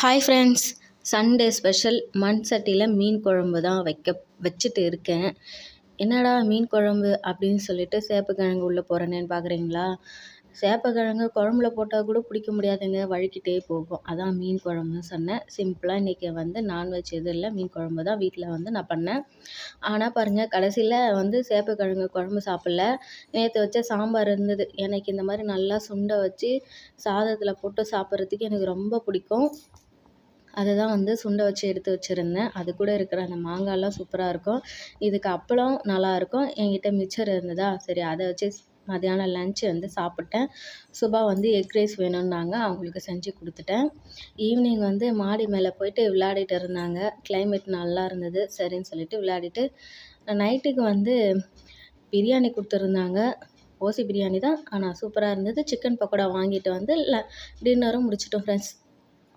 Hi friends Sunday special மண் சட்டியில் மீன் குழம்பு தான் வைக்க வச்சுட்டு இருக்கேன். என்னடா மீன் குழம்பு அப்படின்னு சொல்லிட்டு சேப்பக்கிழங்கு உள்ளே போகிறேனேன்னு பார்க்குறீங்களா சேப்பக்கிழங்கு குழம்புல போட்டால் கூட பிடிக்க முடியாதுங்க. வழுக்கிட்டே போகும். அதான் மீன் குழம்புன்னு சொன்னேன். சிம்பிளாக இன்றைக்கி வந்து நான்வெஜ் எதுவும் இல்லை. மீன் குழம்பு தான் வீட்டில் வந்து நான் பண்ணேன். ஆனால் பாருங்கள் கடைசியில் வந்து சேப்பக்கிழங்கு குழம்பு சாப்பிடல. நேற்று வச்ச சாம்பார் இருந்தது. எனக்கு இந்த மாதிரி நல்லா சுண்டை வச்சு சாதத்தில் போட்டு சாப்பிட்றதுக்கு எனக்கு ரொம்ப பிடிக்கும். அதை தான் வந்து சுண்டை வச்சு எடுத்து வச்சுருந்தேன். அது கூட இருக்கிற அந்த மாங்காய்லாம் சூப்பராக இருக்கும். இதுக்கு அப்பளம் நல்லாயிருக்கும் என்கிட்ட மிச்சர் இருந்ததா? சரி அதை வச்சு மதியானம் லன்ச் வந்து சாப்பிட்டேன். சுபா வந்து எக் ரைஸ் வேணும்னாங்க. அவங்களுக்கு செஞ்சு கொடுத்துட்டேன். ஈவினிங் வந்து மாடி மேலே போயிட்டு விளையாடிட்டு இருந்தாங்க. கிளைமேட் நல்லா இருந்தது. சரின்னு சொல்லிட்டு விளையாடிட்டு நைட்டுக்கு வந்து பிரியாணி கொடுத்துருந்தாங்க. ஓசி பிரியாணி தான். ஆனால் சூப்பராக இருந்தது. சிக்கன் பக்கோடா வாங்கிட்டு வந்து டின்னரும் முடிச்சிட்டோம் ஃப்ரெண்ட்ஸ்